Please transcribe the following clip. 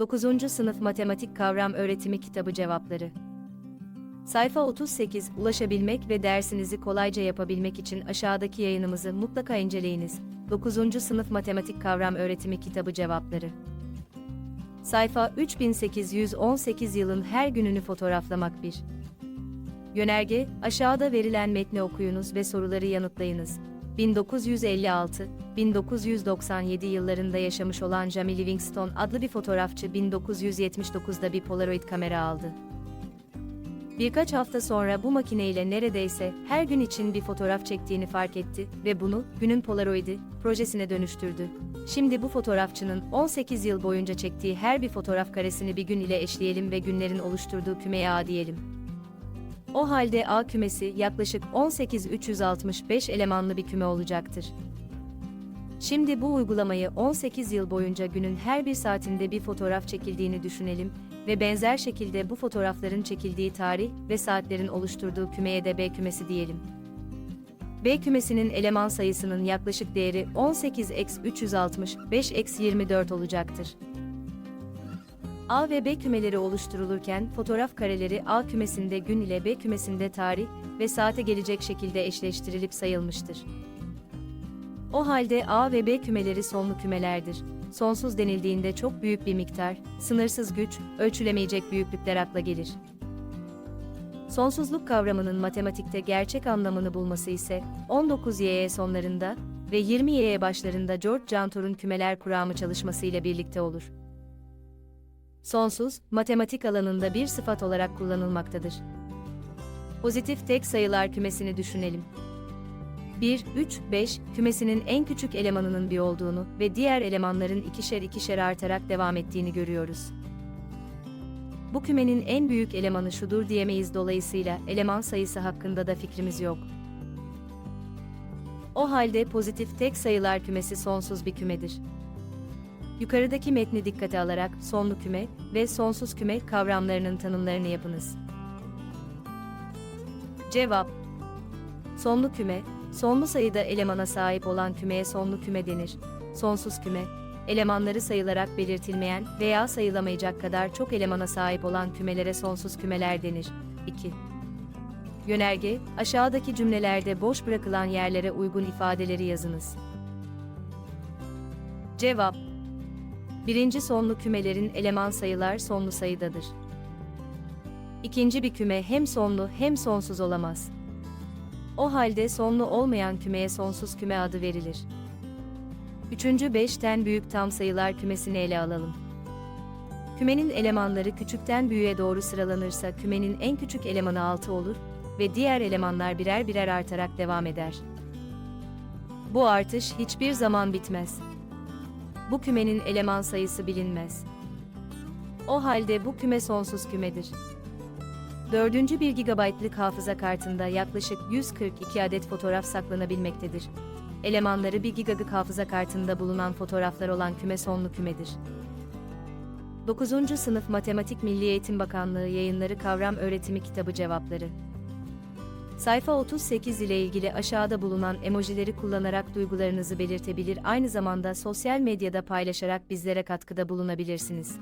9. Sınıf Matematik Kavram Öğretimi Kitabı Cevapları Sayfa 38 Ulaşabilmek ve dersinizi kolayca yapabilmek için aşağıdaki yayınımızı mutlaka inceleyiniz. 9. Sınıf Matematik Kavram Öğretimi Kitabı Cevapları Sayfa 3818 yılın her gününü fotoğraflamak 1. Yönerge, aşağıda verilen metni okuyunuz ve soruları yanıtlayınız. 1956-1997 yıllarında yaşamış olan Jamie Livingstone adlı bir fotoğrafçı 1979'da bir Polaroid kamera aldı. Birkaç hafta sonra bu makineyle neredeyse her gün için bir fotoğraf çektiğini fark etti ve bunu günün Polaroid'i projesine dönüştürdü. Şimdi bu fotoğrafçının 18 yıl boyunca çektiği her bir fotoğraf karesini bir gün ile eşleyelim ve günlerin oluşturduğu kümeye A diyelim. O halde A kümesi yaklaşık 18365 elemanlı bir küme olacaktır. Şimdi bu uygulamayı 18 yıl boyunca günün her bir saatinde bir fotoğraf çekildiğini düşünelim ve benzer şekilde bu fotoğrafların çekildiği tarih ve saatlerin oluşturduğu kümeye de B kümesi diyelim. B kümesinin eleman sayısının yaklaşık değeri 18x365x24 olacaktır. A ve B kümeleri oluşturulurken fotoğraf kareleri A kümesinde gün ile B kümesinde tarih ve saate gelecek şekilde eşleştirilip sayılmıştır. O halde A ve B kümeleri sonlu kümelerdir. Sonsuz denildiğinde çok büyük bir miktar, sınırsız güç, ölçülemeyecek büyüklükler akla gelir. Sonsuzluk kavramının matematikte gerçek anlamını bulması ise 19Y sonlarında ve 20Y başlarında George Cantor'un kümeler kuramı çalışmasıyla birlikte olur. Sonsuz, matematik alanında bir sıfat olarak kullanılmaktadır. Pozitif tek sayılar kümesini düşünelim. 1, 3, 5 kümesinin en küçük elemanının bir olduğunu ve diğer elemanların ikişer ikişer artarak devam ettiğini görüyoruz. Bu kümenin en büyük elemanı şudur diyemeyiz dolayısıyla eleman sayısı hakkında da fikrimiz yok. O halde pozitif tek sayılar kümesi sonsuz bir kümedir. Yukarıdaki metni dikkate alarak sonlu küme ve sonsuz küme kavramlarının tanımlarını yapınız. Cevap Sonlu küme, sonlu sayıda elemana sahip olan kümeye sonlu küme denir. Sonsuz küme, elemanları sayılarak belirtilmeyen veya sayılamayacak kadar çok elemana sahip olan kümelere sonsuz kümeler denir. 2. Yönerge, aşağıdaki cümlelerde boş bırakılan yerlere uygun ifadeleri yazınız. Cevap Birinci sonlu kümelerin eleman sayılar sonlu sayıdadır. İkinci bir küme hem sonlu hem sonsuz olamaz. O halde sonlu olmayan kümeye sonsuz küme adı verilir. Üçüncü 5'ten büyük tam sayılar kümesini ele alalım. Kümenin elemanları küçükten büyüğe doğru sıralanırsa kümenin en küçük elemanı 6 olur ve diğer elemanlar birer birer artarak devam eder. Bu artış hiçbir zaman bitmez. Bu kümenin eleman sayısı bilinmez. O halde bu küme sonsuz kümedir. Dördüncü 1 GB'lık hafıza kartında yaklaşık 142 adet fotoğraf saklanabilmektedir. Elemanları 1 GB'lık hafıza kartında bulunan fotoğraflar olan küme sonlu kümedir. 9. Sınıf Matematik Milli Eğitim Bakanlığı Yayınları Kavram Öğretimi Kitabı Cevapları Sayfa 38 ile ilgili aşağıda bulunan emojileri kullanarak duygularınızı belirtebilir aynı zamanda sosyal medyada paylaşarak bizlere katkıda bulunabilirsiniz.